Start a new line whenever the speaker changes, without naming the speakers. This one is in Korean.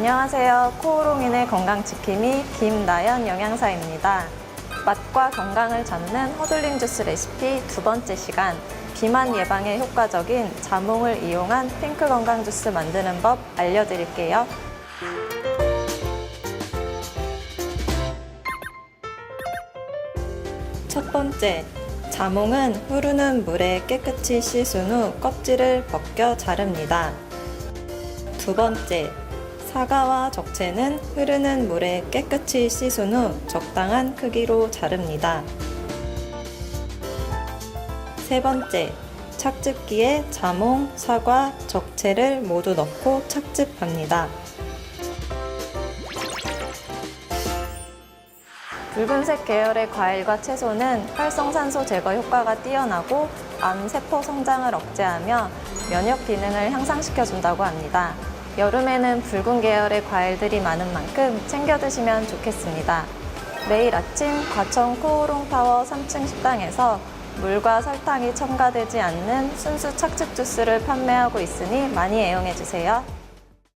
안녕하세요. 코오롱인의 건강지킴이 김나연 영양사입니다. 맛과 건강을 잡는 허들링 주스 레시피 두 번째 시간. 비만 예방에 효과적인 자몽을 이용한 핑크 건강 주스 만드는 법 알려드릴게요. 첫 번째, 자몽은 흐르는 물에 깨끗이 씻은 후 껍질을 벗겨 자릅니다. 두 번째, 사과와 적채는 흐르는 물에 깨끗이 씻은 후 적당한 크기로 자릅니다. 세 번째, 착즙기에 자몽, 사과, 적채를 모두 넣고 착즙합니다. 붉은색 계열의 과일과 채소는 활성산소 제거 효과가 뛰어나고 암 세포 성장을 억제하며 면역 기능을 향상시켜준다고 합니다. 여름에는 붉은 계열의 과일들이 많은 만큼 챙겨 드시면 좋겠습니다. 매일 아침 과천 코오롱 타워 3층 식당에서 물과 설탕이 첨가되지 않는 순수 착즙 주스를 판매하고 있으니 많이 애용해 주세요.